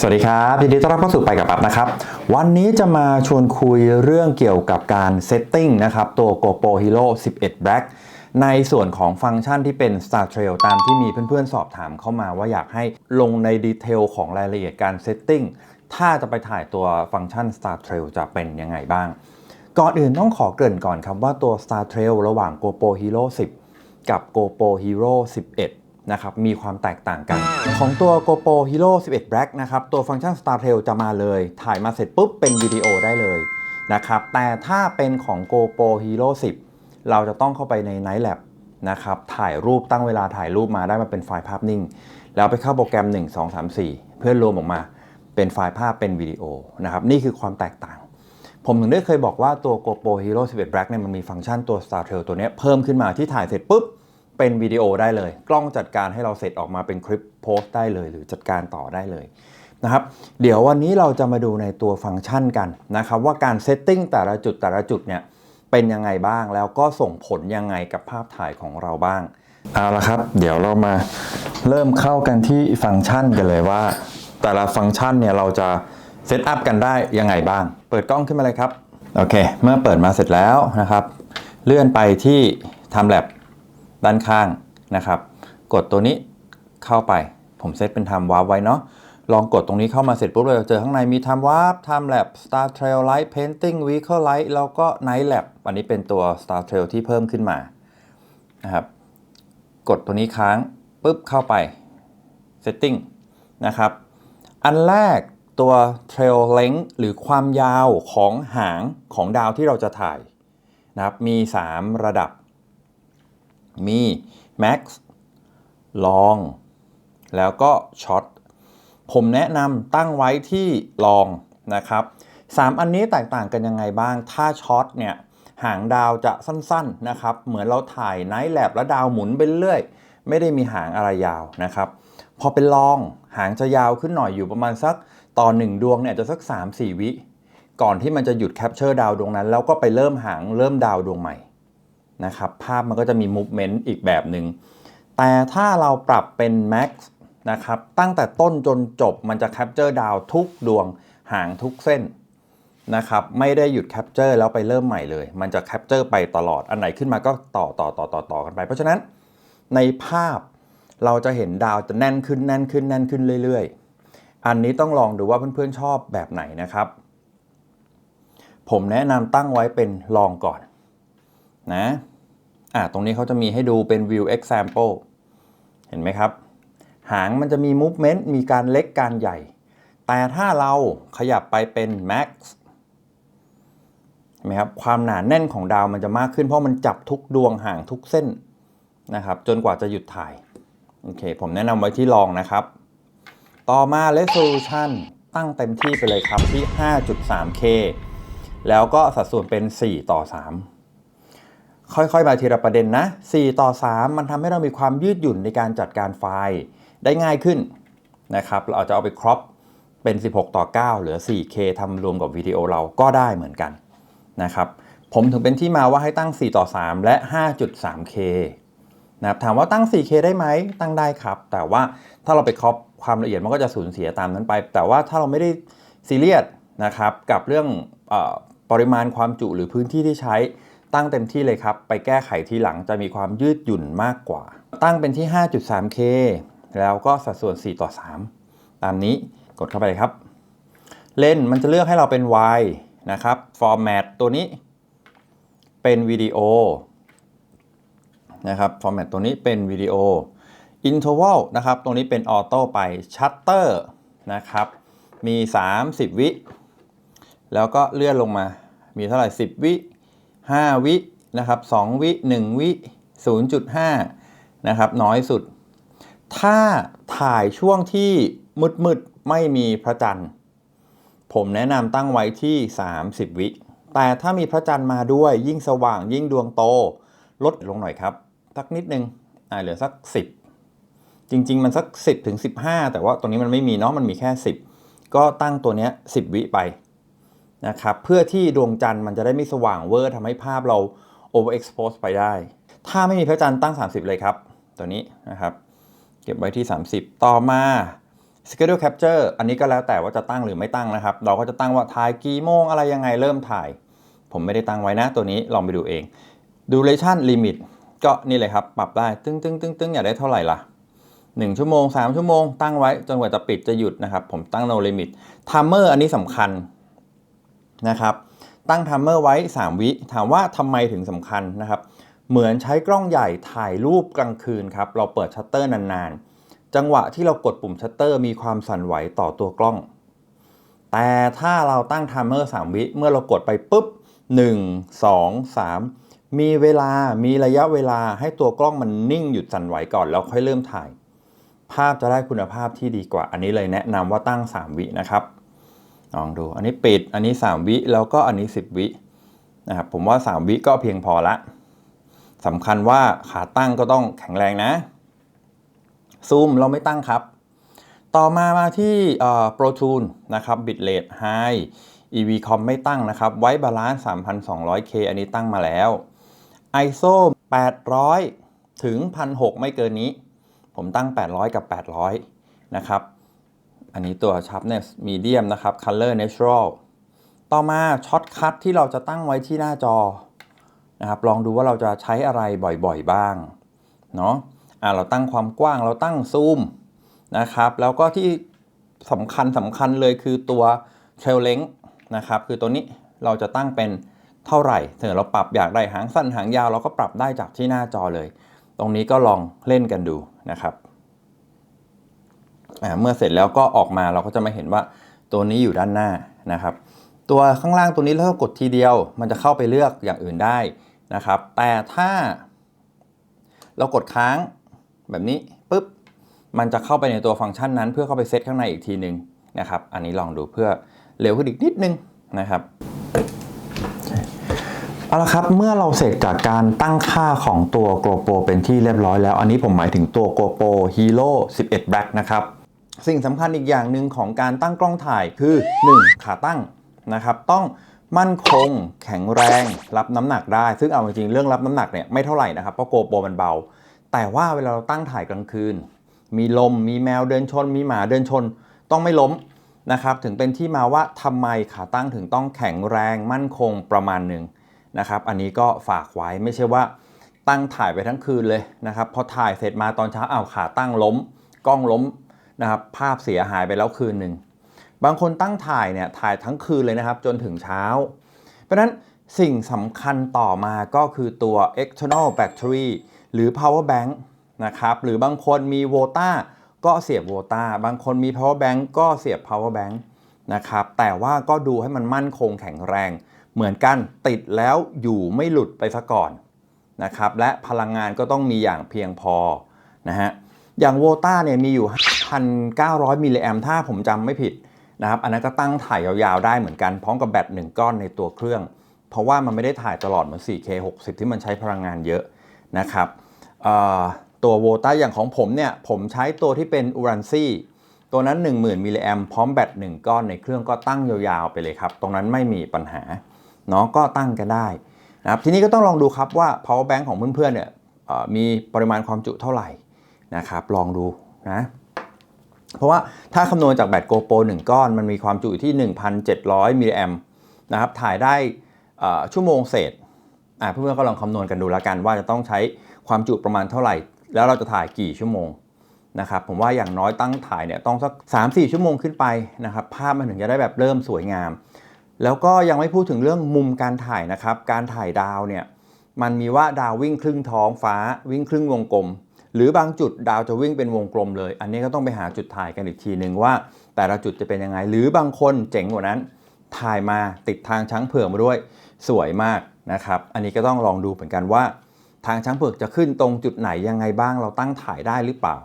สวัสดีครับยินดีต้อนรับเข้าสู่ไปกับปั๊บนะครับ วันนี้จะมาชวนคุยเรื่องเกี่ยวกับการเซตติ้งนะครับตัว GoPro Hero 11 Black ในส่วนของฟังก์ชันที่เป็น Star Trail ตามที่มีเพื่อนๆ สอบถามเข้ามาว่าอยากให้ลงในดีเทลของรายละเอียดการเซตติ้งถ้าจะไปถ่ายตัวฟังก์ชัน Star Trail จะเป็นยังไงบ้าง ก่อนอื่นต้องขอเกริ่นก่อนครับว่าตัว Star Trail ระหว่าง GoPro Hero 10 กับ GoPro Hero 11 นะครับมีความแตกต่างกัน ของตัว GoPro Hero 11 Black นะครับตัวฟังก์ชัน Star Trail จะมาเลย ถ่ายมาเสร็จปุ๊บเป็นวิดีโอได้เลยนะครับแต่ถ้าเป็นของ GoPro Hero 10 เราจะต้องเข้าไปใน Night Lab นะครับถ่ายรูปตั้งเวลาถ่ายรูปมาได้มาเป็นไฟล์ภาพนิ่ง แล้วไปเข้าโปรแกรม 1 2 3 4 เพื่อรวมออกมาเป็นไฟล์ภาพเป็นวิดีโอนะครับนี่คือความแตกต่าง ผมถึงได้เคยบอกว่าตัว GoPro Hero 11 Black เนี่ยมันมีฟังก์ชันตัว Star Trail ตัวนี้เพิ่มขึ้นมาที่ถ่ายเสร็จปุ๊บ เป็นวิดีโอได้เลย กล้องจัดการให้เราเสร็จออกมาเป็นคลิปโพสต์ได้เลย หรือจัดการต่อได้เลยนะครับ เดี๋ยววันนี้เราจะมาดูในตัวฟังก์ชันกันนะครับ ว่าการเซตติ้งแต่ละจุดแต่ละจุดเนี่ยเป็นยังไงบ้างแล้วก็ส่งผลยังไงกับภาพถ่ายของเราบ้างเอาละครับ เดี๋ยวเรามาเริ่มเข้ากันที่ฟังก์ชันกันเลยว่า แต่ละฟังก์ชันเนี่ยเราจะเซตอัพกันได้ยังไงบ้าง เปิดกล้องขึ้นมาเลยครับ โอเค เมื่อเปิดมาเสร็จแล้วนะครับ เลื่อนไปที่ Time Lab ด้านข้างนะครับ กดตัวนี้เข้าไป ผมเซตเป็น Time Warp ไว้เนาะลองกดตรงนี้เข้ามาเสร็จปุ๊บเราจะเจอข้างในมี Time Warp Time Lab Star Trail Light Painting Vehicle Light แล้วก็ Night Lab อันนี้เป็นตัว Star Trail ที่เพิ่มขึ้นมานะครับกดตัวนี้ค้างปุ๊บเข้าไป Setting นะครับ อันแรกตัว Trail Length หรือความยาวของหางของดาวที่เราจะถ่ายนะครับมี 3 ระดับ มี Max Long แล้วก็ Short ผมแนะนำตั้งไว้ที่ลองนะครับ 3 อันนี้แตกต่างกันยังไงบ้าง ถ้าช็อตเนี่ยหางดาวจะสั้นๆนะครับ เหมือนเราถ่ายไนท์แลบแล้วดาวหมุนไปเรื่อย ไม่ได้มีหางอะไรยาวนะครับ พอเป็นลองหางจะยาวขึ้นหน่อยอยู่ประมาณสักต่อหนึ่งดวงเนี่ยจะสัก 3-4 วิ ก่อนที่มันจะหยุดแคปเจอร์ดาวดวงนั้น แล้วก็ไปเริ่มหางเริ่มดาวดวงใหม่ นะครับ ภาพมันก็จะมีมูฟเมนต์อีกแบบหนึ่งแต่ถ้าเราปรับเป็น Max นะครับ ตั้งแต่ต้นจนจบมันจะแคปเจอร์ดาวทุกดวงหางทุกเส้นนะครับ ไม่ได้หยุดแคปเจอร์แล้วไปเริ่มใหม่เลย มันจะแคปเจอร์ไปตลอด อันไหนขึ้นมาก็ต่อต่อต่อต่อต่อกันไป เพราะฉะนั้นในภาพเราจะเห็นดาวจะแน่นขึ้นแน่นขึ้นแน่นขึ้นเรื่อยๆ อันนี้ต้องลองดูว่าเพื่อนๆชอบแบบไหนนะครับ ผมแนะนำตั้งไว้เป็นลองก่อน นะอะตรงนี้เขาจะมีให้ดูเป็น view example เห็นไหมครับ หางมันจะมี movement มีการเล็กการใหญ่ แต่ถ้าเราขยับไปเป็น max เห็นไหมครับความหนาแน่นของดาวมันจะมากขึ้นเพราะมันจับทุกดวงห่างทุกเส้นนะครับจนกว่าจะหยุดถ่ายโอเค ผมแนะนำไว้ที่ลองนะครับ ต่อมา resolution ตั้งเต็มที่ไปเลยครับที่ 5.3K แล้วก็สัดส่วนเป็น 4 ต่อ 3 ค่อยๆมาทีละประเด็นนะ 4 ต่อ 3 มันทำให้เรามีความยืดหยุ่นในการจัดการไฟล์ได้ง่ายขึ้นนะครับ เราอาจจะเอาไปครอปเป็น 16 ต่อ 9 เหลือ 4K ทำรวมกับวิดีโอเราก็ได้เหมือนกันนะครับ ผมถึงเป็นที่มาว่าให้ตั้ง 4 ต่อ 3 และ 5.3K นะครับถามว่าตั้ง 4K ได้ไหม ตั้งได้ครับ แต่ว่าถ้าเราไปครอปความละเอียดมันก็จะสูญเสียตามนั้นไป แต่ว่าถ้าเราไม่ได้ซีเรียสนะครับกับเรื่องอปริมาณความจุหรือพื้นที่ที่ใช้ ตั้งเต็มที่เลยครับ ไปแก้ไขทีหลังจะมีความยืดหยุ่นมากกว่า ตั้งเป็นที่ 5.3K แล้วก็สัดส่วน 4 ต่อ 3 ตามนี้กดเข้าไปเลยครับ เลนมันจะเลือกให้เราเป็น Y นะครับ format ตัวนี้เป็นวิดีโอนะครับ format ตัวนี้เป็นวิดีโอ interval นะครับตรงนี้เป็นออโต้ไป shutter นะครับมี 30 วิ แล้วก็เลื่อนลงมามีเท่าไหร่ 10 วิ 5 วินะครับ2วิ 1 วิ 0.5 นะครับ น้อยสุด ถ้าถ่ายช่วงที่มืดๆไม่มีพระจันทร์ ผมแนะนำตั้งไว้ที่ 30 วิ แต่ถ้ามีพระจันทร์มาด้วยยิ่งสว่างยิ่งดวงโต ลดลงหน่อยครับ สักนิดนึงอ่าเหลือสัก 10 จริง ๆ มันสัก 10ถึง15 แต่ว่าตรงนี้มันไม่มีเนาะมันมีแค่ 10 ก็ตั้งตัวเนี้ย10 วิไป นะครับเพื่อที่ดวงจันทร์มันจะได้ไม่สว่างเวอร์ทำให้ภาพเรา overexpose ไปได้ ถ้าไม่มีพระจันทร์ตั้ง 30 เลยครับ ตัวนี้นะครับ เก็บไว้ที่ 30 ต่อมา schedule capture อันนี้ก็แล้วแต่ว่าจะตั้งหรือไม่ตั้งนะครับ เราก็จะตั้งว่าถ่ายกี่โมงอะไรยังไงเริ่มถ่าย ผมไม่ได้ตั้งไว้นะตัวนี้ลองไปดูเอง duration limit ก็นี่เลยครับ ปรับได้ตึ้งตึ้งตึ้งตึ้งอยากได้เท่าไหร่ล่ะ 1 ชั่วโมง 3 ชั่วโมง ตั้งไว้จนกว่าจะปิดจะหยุดนะครับ ผมตั้ง no limit timer อันนี้สำคัญ นะครับ ตั้ง timer ไว้ 3 วิ ถามว่าทำไมถึงสำคัญนะครับ เหมือนใช้กล้องใหญ่ถ่ายรูปกลางคืนครับ เราเปิดชัตเตอร์นานๆ จังหวะที่เรากดปุ่มชัตเตอร์มีความสั่นไหวต่อตัวกล้อง แต่ถ้าเราตั้ง timer 3วิ เมื่อเรากดไปปุ๊บ 1 2 3 มีเวลา มีระยะเวลาให้ตัวกล้องมันนิ่งหยุดสั่นไหวก่อนแล้วค่อยเริ่มถ่าย ภาพจะได้คุณภาพที่ดีกว่า อันนี้เลยแนะนำว่าตั้ง 3 วินะครับ ลองดู อันนี้ปิด อันนี้ 3 วิ แล้วก็อันนี้ 10 วินะครับ ผมว่า 3 วิก็เพียงพอละสำคัญว่าขาตั้งก็ต้องแข็งแรงนะ ซูมเราไม่ตั้งครับ ต่อมามาที่โปรทูนนะครับบิตเลทไฮ EVCOM ไม่ตั้งนะครับ ไว้บาลานซ์ 3,200K อันนี้ตั้งมาแล้ว ISO 800 ถึง 1,600 ไม่เกินนี้ ผมตั้ง 800 กับ 800 นะครับ อันนี้ตัว sharpness medium นะครับ color natural ต่อมาช็อตคัทที่เราจะตั้งไว้ที่หน้าจอนะครับ ลองดูว่าเราจะใช้อะไรบ่อยๆบ้างเนาะอ่าเราตั้งความกว้างเราตั้งซูมนะครับ แล้วก็ที่สำคัญสำคัญเลยคือตัว trail length นะครับ คือตัวนี้เราจะตั้งเป็นเท่าไหร่เถอะเราปรับอยากได้หางสั้นหางยาวเราก็ปรับได้จากที่หน้าจอเลย ตรงนี้ก็ลองเล่นกันดูนะครับ เมื่อเสร็จแล้วก็ออกมาเราก็จะมาเห็นว่าตัวนี้อยู่ด้านหน้านะครับ ตัวข้างล่างตัวนี้เราก็กดทีเดียว มันจะเข้าไปเลือกอย่างอื่นได้นะครับ แต่ถ้า เรากดค้างแบบนี้ปุ๊บมันจะเข้าไปในตัวฟังก์ชันนั้น เพื่อเข้าไปเซตข้างในอีกทีหนึ่งนะครับ อันนี้ลองดูเพื่อเร็วขึ้นอีกนิดนึงนะครับเอาละครับ เมื่อเราเสร็จจากการตั้งค่าของตัว GoPro เป็นที่เรียบร้อยแล้ว อันนี้ผมหมายถึงตัว GoPro Hero 11 Black นะครับ สิ่งสำคัญอีกอย่างหนึ่งของการตั้งกล้องถ่ายคือ 1. ขาตั้งนะครับต้องมั่นคงแข็งแรงรับน้ำหนักได้ ซึ่งเอาจริงๆเรื่องรับน้ำหนักเนี่ยไม่เท่าไหร่นะครับเพราะ GoPro มันเบา แต่ว่าเวลาเราตั้งถ่ายกลางคืน มีลมมีแมวเดินชน มีหมาเดินชน ต้องไม่ล้มนะครับถึงเป็นที่มาว่าทำไมขาตั้งถึงต้องแข็งแรงมั่นคงประมาณหนึ่งนะครับอันนี้ก็ฝากไว้ไม่ใช่ว่าตั้งถ่ายไปทั้งคืนเลยนะครับพอถ่ายเสร็จมาตอนเช้าเอาขาตั้งล้มกล้องล้ม นะครับภาพเสียหายไปแล้วคืนหนึ่งบางคนตั้งถ่ายเนี่ยถ่ายทั้งคืนเลยนะครับจนถึงเช้า เพราะนั้นสิ่งสำคัญต่อมาก็คือตัว external battery หรือ power bank นะครับหรือบางคนมี Vota ก็เสียบ Vota บางคนมี power bank ก็เสียบ power bank นะครับแต่ว่าก็ดูให้มันมั่นคงแข็งแรง เหมือนกันติดแล้วอยู่ไม่หลุดไปซะก่อนนะครับและพลังงานก็ต้องมีอย่างเพียงพอนะฮะอย่างโวต้าเนี่ยมีอยู่ 1,900 มิลลิแอมถ้าผมจำไม่ผิดนะครับ อันนั้นก็ตั้งถ่ายยาวๆได้เหมือนกัน พร้อมกับแบตหนึ่งก้อนในตัวเครื่อง เพราะว่ามันไม่ได้ถ่ายตลอดเหมือน 4K 60 ที่มันใช้พลังงานเยอะนะครับตัวโวต้าอย่างของผมเนี่ย ผมใช้ตัวที่เป็นอูรันซี่ตัวนั้น 10,000มิลลิแอมพร้อมแบต1ก้อนในเครื่องก็ตั้งยาวๆไปเลยครับ ตรงนั้นไม่มีปัญหาเนาะก็ตั้งกันได้นะครับทีนี้ก็ต้องลองดูครับว่า power bank ของเพื่อนๆเนี่ยเอ่อมีปริมาณความจุเท่าไหร่นะครับลองดูนะ เพราะว่าถ้าคำนวณจากแบต GoPro 1ก้อน มันมีความจุอยู่ที่ 1,700 มิลลิแอมนะครับ ถ่ายได้ชั่วโมงเศษเพื่อนๆก็ลองคำนวณกันดูล้วกันว่าจะต้องใช้ความจุประมาณเท่าไหร่ แล้วเราจะถ่ายกี่ชั่วโมงนะครับผมว่าอย่างน้อยตั้งถ่ายเนี่ยต้องสัก3-4 ชั่วโมงขึ้นไปนะครับภาพมันถึงจะได้แบบเริ่มสวยงาม แล้วก็ยังไม่พูดถึงเรื่องมุมการถ่ายนะครับการถ่ายดาวเนี่ยมันมีว่าดาววิ่งครึ่งท้องฟ้าวิ่งครึ่งวงกลม หรือบางจุดดาวจะวิ่งเป็นวงกลมเลย อันนี้ก็ต้องไปหาจุดถ่ายกันอีกทีหนึ่งว่า แต่ละจุดจะเป็นยังไง หรือบางคนเจ๋งกว่านั้น ถ่ายมาติดทางช้างเผือกมาด้วยสวยมากนะครับ อันนี้ก็ต้องลองดูเหมือนกันว่า ทางช้างเผือกจะขึ้นตรงจุดไหนยังไงบ้าง เราตั้งถ่ายได้หรือเปล่า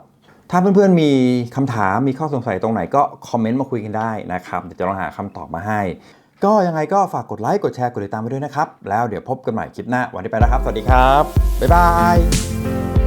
ถ้าเพื่อนๆมีคำถามมีข้อสงสัยตรงไหนก็คอมเมนต์มาคุยกันได้นะครับเดี๋ยวจะลองหาคำตอบมาให้ ก็ยังไงก็ฝากกดไลค์กดแชร์กดติดตามไปด้วยนะครับแล้วเดี๋ยวพบกันใหม่คลิปหน้าวันนี้ไปแล้วครับ สวัสดีครับบ๊ายบาย